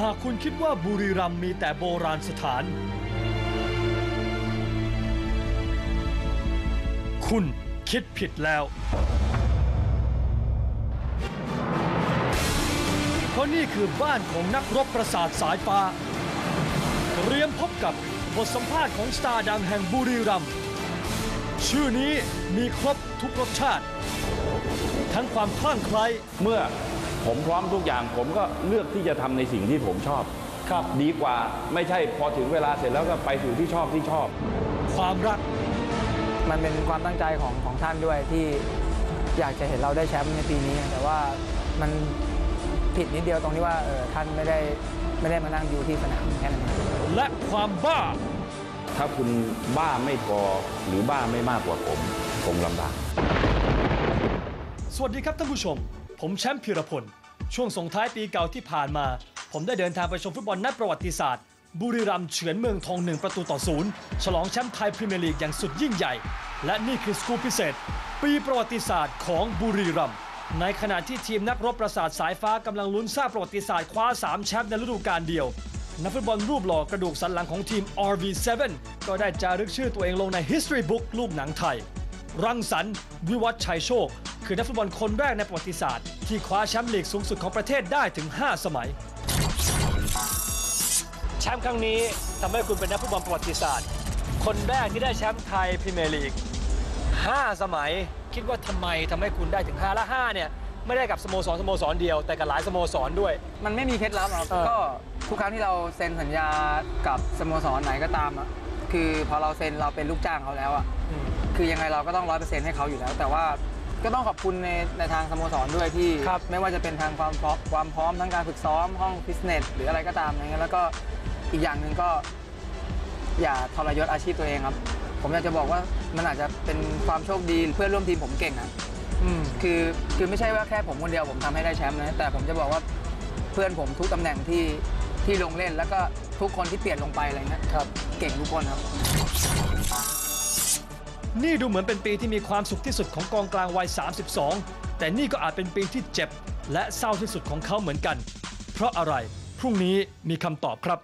หากคุณคิดว่าบุรีรัมย์มีแต่โบราณสถาน คุณคิดผิดแล้ว เพราะนี่คือบ้านของนักรบประสาทสายฟ้า เตรียมพบกับบทสัมภาษณ์ของสตาร์ดังแห่งบุรีรัมย์ชื่อนี้มีครบทุกรสชาติ ทั้งความคลั่งไคล้เมื่อ ผมพร้อมทุกอย่างผมก็เลือกที่จะทำในสิ่งที่ผมชอบครับดีกว่าไม่ใช่พอถึงเวลาเสร็จแล้วก็ไปสู่ที่ชอบที่ชอบ ความรัก มันเป็นความตั้งใจของของท่านด้วยที่อยากจะเห็นเราได้แชมป์ในปีนี้ แต่ว่ามันผิดนิดเดียวตรงที่ว่าเออท่านไม่ได้ไม่ได้มานั่งอยู่ที่สนามแค่นั้นเองและความบ้า ถ้าคุณบ้าไม่พอหรือบ้าไม่มากกว่าผมคงลำบากสวัสดีครับท่านผู้ชม ผมแชมป์พิรพล ช่วงส่งท้ายปีเก่าที่ผ่านมา ผมได้เดินทางไปชมฟุตบอลนัดประวัติศาสตร์ บุรีรัมย์เฉือนเมืองทองหนึ่งประตูต่อศูนย์ฉลองแชมป์ไทยพรีเมียร์ลีกอย่างสุดยิ่งใหญ่ และนี่คือสกู๊ปพิเศษ ปีประวัติศาสตร์ของบุรีรัมย์ในขณะที่ทีมนักรบประสาทสายฟ้ากำลังลุ้นสร้างประวัติศาสตร์คว้า3แชมป์ในฤดูกาลเดียวนักฟุตบอลรูปหล่อกระดูกสันหลังของทีม RV7 ก็ได้จารึกชื่อตัวเองลงใน History Book รูปหนังไทย รังสรรค์วิวัฒน์ชัยโชค คือนักฟุตบอลคนแรกในประวัติศาสตร์ ที่คว้าแชมป์ลีกสูงสุดของประเทศได้ถึง 5 สมัย แชมป์ครั้งนี้ทำให้คุณเป็นนักฟุตบอลประวัติศาสตร์ คนแรกที่ได้แชมป์ไทยพรีเมียร์ลีก 5 สมัยคิดว่าทำไมทำให้คุณได้ถึง 5 และ 5 เนี่ย ไม่ได้กับสโมสรสโมสรเดียวแต่กับหลายสโมสรด้วย มันไม่มีเคล็ดลับหรอกเออ ก็ทุกครั้งที่เราเซ็นสัญญากับสโมสรไหนก็ตามอะ คือพอเราเซ็นเราเป็นลูกจ้างเขาแล้วอะคือยังไงเราก็ต้องร้อยเปอร์เซ็นต์ให้เขาอยู่แล้ว แต่ว่าก็ต้องขอบคุณในในทางสโมสรด้วยที่ ครับ ไม่ว่าจะเป็นทางความพร้อมความพร้อมทั้งการฝึกซ้อมห้องฟิตเนสหรืออะไรก็ตามอะไรเงี้ยแล้วก็อีกอย่างหนึ่งก็ อย่าทรยศอาชีพตัวเองครับ ผมอยากจะบอกว่ามันอาจจะเป็นความโชคดีเพื่อนร่วมทีมผมเก่งอะ อืม คือคือไม่ใช่ว่าแค่ผมคนเดียวผมทำให้ได้แชมป์นะแต่ผมจะบอกว่าเพื่อนผมทุกตำแหน่งที่ ที่ลงเล่นแล้วก็ทุกคนที่เปลี่ยนลงไปอะไรเงี้ยครับ เก่งทุกคนครับ นี่ดูเหมือนเป็นปีที่มีความสุขที่สุดของกองกลางวัย 32 แต่นี่ก็อาจเป็นปีที่เจ็บ และเศร้าที่สุดของเขาเหมือนกัน เพราะอะไรพรุ่งนี้มีคำตอบครับ